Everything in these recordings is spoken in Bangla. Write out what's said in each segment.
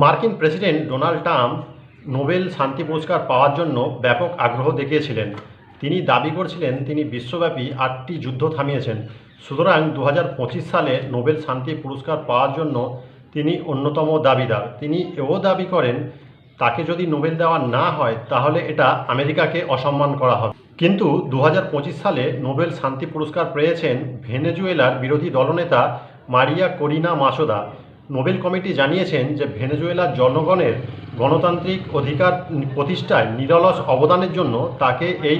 মার্কিন প্রেসিডেন্ট ডোনাল্ড ট্রাম্প নোবেল শান্তি পুরস্কার পাওয়ার জন্য ব্যাপক আগ্রহ দেখিয়েছিলেন। তিনি দাবি করছিলেন, তিনি বিশ্বব্যাপী আটটি যুদ্ধ থামিয়েছেন। সুতরাং দু হাজার পঁচিশ সালে নোবেল শান্তি পুরস্কার পাওয়ার জন্য তিনি অন্যতম দাবিদার। তিনি এও দাবি করেন, তাকে যদি নোবেল দেওয়া না হয়, তাহলে এটা আমেরিকাকে অসম্মান করা হবে। কিন্তু দু হাজার পঁচিশ সালে নোবেল শান্তি পুরস্কার পেয়েছেন ভেনেজুয়েলার বিরোধী দলনেতা মারিয়া করিনা মাসোদা। নোবেল কমিটি জানিয়েছেন যে ভেনেজুয়েলার জনগণের গণতান্ত্রিক অধিকার প্রতিষ্ঠায় নিরলস অবদানের জন্য তাকে এই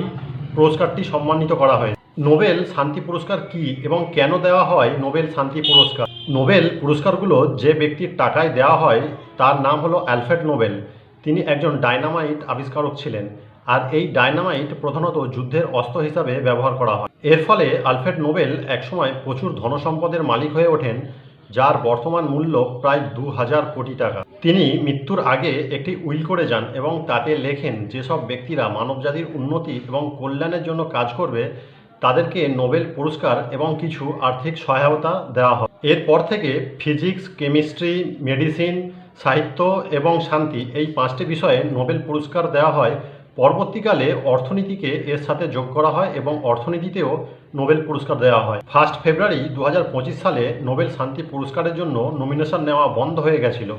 পুরস্কারটি সম্মানিত করা হয় নোবেল শান্তি পুরস্কার কি এবং কেন দেওয়া হয় নোবেল শান্তি পুরস্কার? নোবেল পুরস্কারগুলো যে ব্যক্তির টাকায় দেওয়া হয় তার নাম হলো অ্যালফ্রেড নোবেল। তিনি একজন ডায়নামাইট আবিষ্কারক ছিলেন আর এই ডায়নামাইট প্রধানত যুদ্ধের অস্ত্র হিসাবে ব্যবহার করা হয়। এর ফলে আলফ্রেড নোবেল একসময় প্রচুর ধনসম্পদের মালিক হয়ে ওঠেন যার বর্তমান মূল্য প্রায় দু হাজার কোটি টাকা। তিনি মৃত্যুর আগে একটি উইল করে যান এবং তাতে লেখেন, যেসব ব্যক্তিরা মানবজাতির উন্নতি এবং কল্যাণের জন্য কাজ করবে, তাদেরকে নোবেল পুরস্কার এবং কিছু আর্থিক সহায়তা দেওয়া হয় এরপর থেকে ফিজিক্স, কেমিস্ট্রি, মেডিসিন, সাহিত্য এবং শান্তি এই পাঁচটি বিষয়ে নোবেল পুরস্কার দেওয়া হয় পরবর্তীকালে অর্থনীতিকে এর সাথে যোগ করা হয় এবং অর্থনীতিতেও নোবেল পুরস্কার দেওয়া হয়। ফার্স্ট ফেব্রুয়ারি দু হাজার পঁচিশ সালে নোবেল শান্তি পুরস্কারের জন্য নমিনেশন নেওয়া বন্ধ হয়ে গেছিল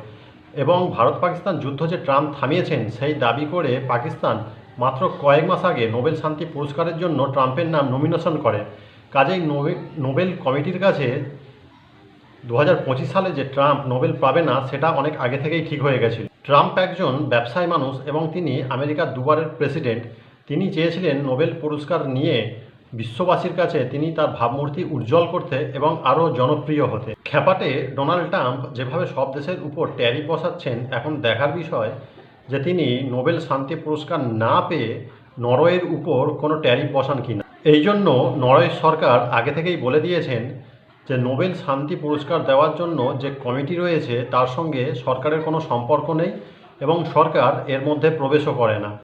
এবং ভারত পাকিস্তান যুদ্ধ যে ট্রাম্প থামিয়েছেন, সেই দাবি করে পাকিস্তান মাত্র কয়েক মাস আগে নোবেল শান্তি পুরস্কারের জন্য ট্রাম্পের নাম নমিনেশন করে। কাজেই নোবে- নোবেল কমিটির কাছে দু হাজার পঁচিশ সালে যে ট্রাম্প নোবেল পাবে না, সেটা অনেক আগে থেকেই ঠিক হয়ে গেছিল। ট্রাম্প একজন ব্যবসায়ী মানুষ এবং তিনি আমেরিকার দুবারের প্রেসিডেন্ট। তিনি চেয়েছিলেন নোবেল পুরস্কার নিয়ে বিশ্ববাসীর কাছে তিনি তার ভাবমূর্তি উজ্জ্বল করতে এবং আরও জনপ্রিয় হতে। খ্যাপাটে ডোনাল্ড ট্রাম্প যেভাবে সব দেশের উপর ট্যারিফ বসাচ্ছেন, এখন দেখার বিষয় যে তিনি নোবেল শান্তি পুরস্কার না পেয়ে নরওয়ের উপর কোনো ট্যারিফ বসান কিনা। এই জন্য নরওয়ে সরকার আগে থেকেই বলে দিয়েছেন যে নোবেল শান্তি পুরস্কার দেওয়ার জন্য যে কমিটি রয়েছে, তার সঙ্গে সরকারের কোনো সম্পর্ক নেই এবং সরকার এর মধ্যে প্রবেশও করে না।